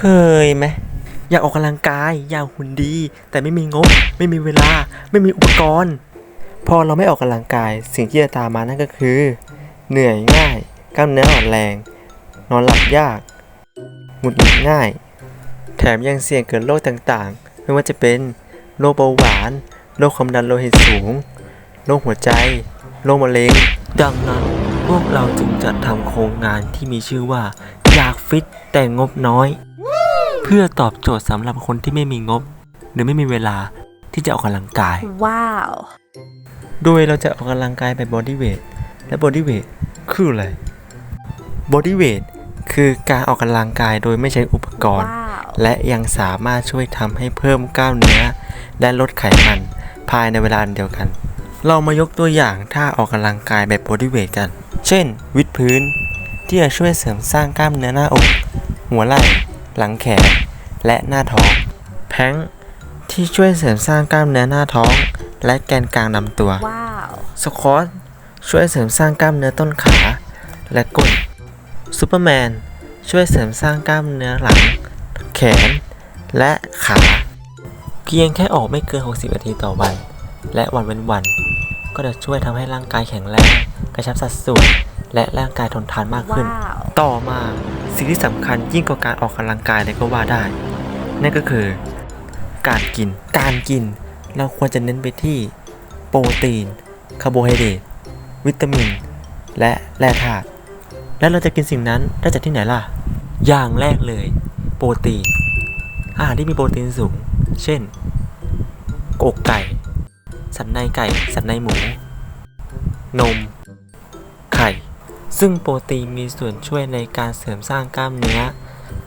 เคยไหมอยากออกกำลังกาย อยากหุ่นดี แต่ไม่มีงบ ไม่มีเวลา ไม่มีอุปกรณ์ พอเราไม่ออกกำลังกาย สิ่งที่จะตามมานั่นก็คือ เหนื่อยง่าย กล้ามเนื้ออ่อนแรง นอนหลับยากหงุดหงิดง่าย แถมยังเสี่ยงเกิดโรคต่างๆ ไม่ว่าจะเป็นโรคเบาหวานโรคความดันโลหิตสูงโรคหัวใจโรคมะเร็ง ดังนั้นพวกเราจึงจัดทำโครงงานที่มีชื่อว่าอยากฟิตแต่งบน้อย พื่อตอบโจทย์สำหรับคนที่ไม่มีงบ หรือไม่มีเวลาที่จะออกกำลังกาย Wow. โดยเราจะออกกำลังกายแบบบอดี้เวทและบอดี้เวทคืออะไรบอดี้เวทคือการออกกำลังกายโดยไม่ใช้อุปกรณ์ Wow. และยังสามารถช่วยทำให้เพิ่มกล้ามเนื้อ และลดไขมัน ภายในเวลาอันเดียวกัน เรามายกตัวอย่างท่าออกกำลังกายแบบบอดี้เวทกัน เช่น วิดพื้น ที่จะช่วยเสริมสร้างกล้ามเนื้อหน้าอก หัวไหล่ หลังแขน และหน้าท้อง แพลงก์ที่ช่วยเสริมสร้างกล้ามเนื้อหน้าท้อง และแกนกลางลำตัว Wow. สควอตช่วยเสริมสร้างกล้ามเนื้อต้นขา และก้นซูเปอร์แมนช่วยเสริมสร้างกล้ามเนื้อหลัง แขน และขา เพียงแค่ออกไม่เกิน 60 นาทีต่อวัน และวันเว้นวัน ก็จะช่วยทำให้ร่างกายแข็งแรง กระชับสัดส่วน และร่างกายทนทานมากขึ้น Wow. ต่อมา สิ่งที่สำคัญยิ่งกว่าการออกกำลังกายเลยก็ว่าได้ นั่นก็คือ การกิน การกิน เราควรจะเน้นไปที่โปรตีน คาร์โบไฮเดรต วิตามิน และแร่ธาตุ แล้วเราจะกินสิ่งนั้นได้จากที่ไหนล่ะ อย่างแรกเลย โปรตีน อาหารที่มีโปรตีนสูง เช่น อกไก่ สันในไก่ สันในหมู นม ซึ่งโปรตีนมีส่วนช่วยในการเสริมสร้างกล้ามเนื้อ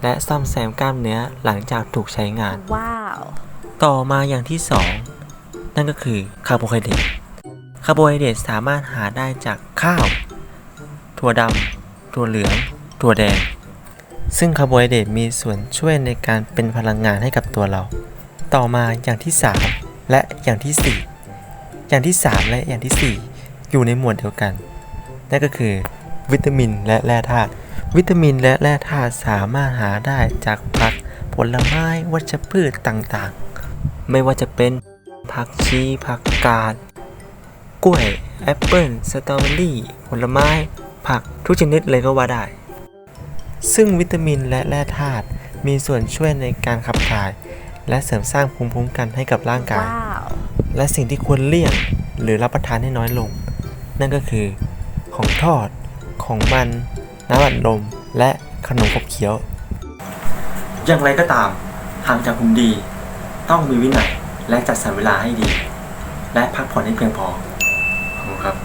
และซ่อมแซมกล้ามเนื้อหลังจากถูกใช้งาน Wow. ต่อมาอย่างที่ 2 นั่นก็คือคาร์โบไฮเดรตคาร์โบไฮเดรตสามารถหาได้จากข้าว ถั่วดำถั่วเหลืองถั่วแดง ซึ่งคาร์โบไฮเดรตมีส่วนช่วยในการเป็นพลังงานให้กับตัวเรา ต่อมาอย่างที่ 3 และอย่างที่ 4 อย่างที่ 3 และอย่างทีสี่4 อยู่ในหมวดเดียวกันนั่นก็คือ วิตามินและแร่ธาตุวิตามินและแร่ธาตุสามารถหาได้จากผักผลไม้วัชพืชต่างๆ ไม่ว่าจะเป็นผักชีผักกาดกล้วย แอปเปิลสตรอเบอรี่ ผลไม้ ผักทุกชนิดเลยก็ว่าได้ ซึ่งวิตามินและแร่ธาตุมีส่วนช่วยในการขับถ่าย และเสริมสร้างภูมิคุ้มกันให้กับร่างกาย Wow. และสิ่งที่ควรเลี่ยงหรือรับประทานให้น้อยลง นั่นก็คือของทอด ของมันน้ำอัดลมและขนมขบเคี้ยว อย่างไรก็ตามหากจะหุ่นดี ต้องมีวินัยและจัดสรรเวลาให้ดี และพักผ่อนให้เพียงพอขอบคุณครับ